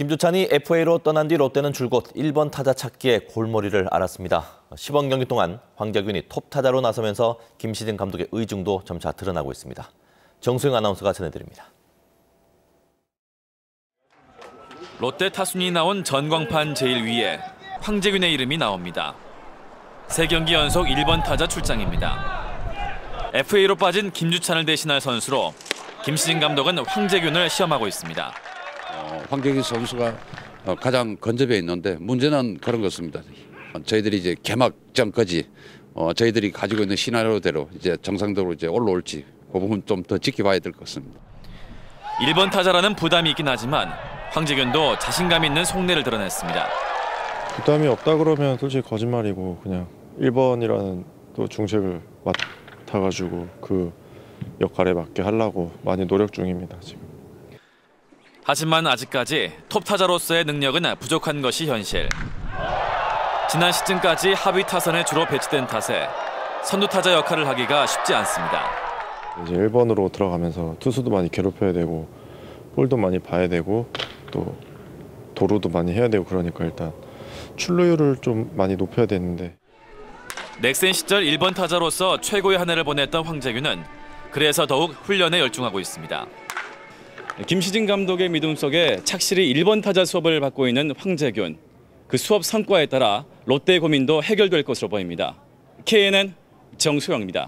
김주찬이 FA로 떠난 뒤 롯데는 줄곧 1번 타자 찾기에 골머리를 앓았습니다. 10원 경기 동안 황재균이 톱 타자로 나서면서 김시진 감독의 의중도 점차 드러나고 있습니다. 정수영 아나운서가 전해드립니다. 롯데 타순이 나온 전광판 제일 위에 황재균의 이름이 나옵니다. 세 경기 연속 1번 타자 출장입니다. FA로 빠진 김주찬을 대신할 선수로 김시진 감독은 황재균을 시험하고 있습니다. 어, 황재균 선수가 어, 가장 근접해 있는데 문제는 그런 것입니다. 저희들이 이제 개막전까지 어, 저희들이 가지고 있는 시나리오대로 이제 정상적으로 이제 올라올지 그 부분 좀 더 지켜봐야 될 것 같습니다. 1번 타자라는 부담이 있긴 하지만 황재균도 자신감 있는 속내를 드러냈습니다. 부담이 없다 그러면 솔직히 거짓말이고 그냥 1번이라는 또 중책을 맡아가지고 그 역할에 맞게 하려고 많이 노력 중입니다 지금. 하지만 아직까지 톱 타자로서의 능력은 부족한 것이 현실. 지난 시즌까지 하위 타선에 주로 배치된 탓에 선두 타자 역할을 하기가 쉽지 않습니다. 이제 1번으로 들어가면서 투수도 많이 괴롭혀야 되고 볼도 많이 봐야 되고 또 도루도 많이 해야 되고 그러니까 일단 출루율을 좀 많이 높여야 되는데 넥센 시절 1번 타자로서 최고의 한 해를 보냈던 황재균은 그래서 더욱 훈련에 열중하고 있습니다. 김시진 감독의 믿음 속에 착실히 1번 타자 수업을 받고 있는 황재균. 그 수업 성과에 따라 롯데의 고민도 해결될 것으로 보입니다. KNN 정수영입니다.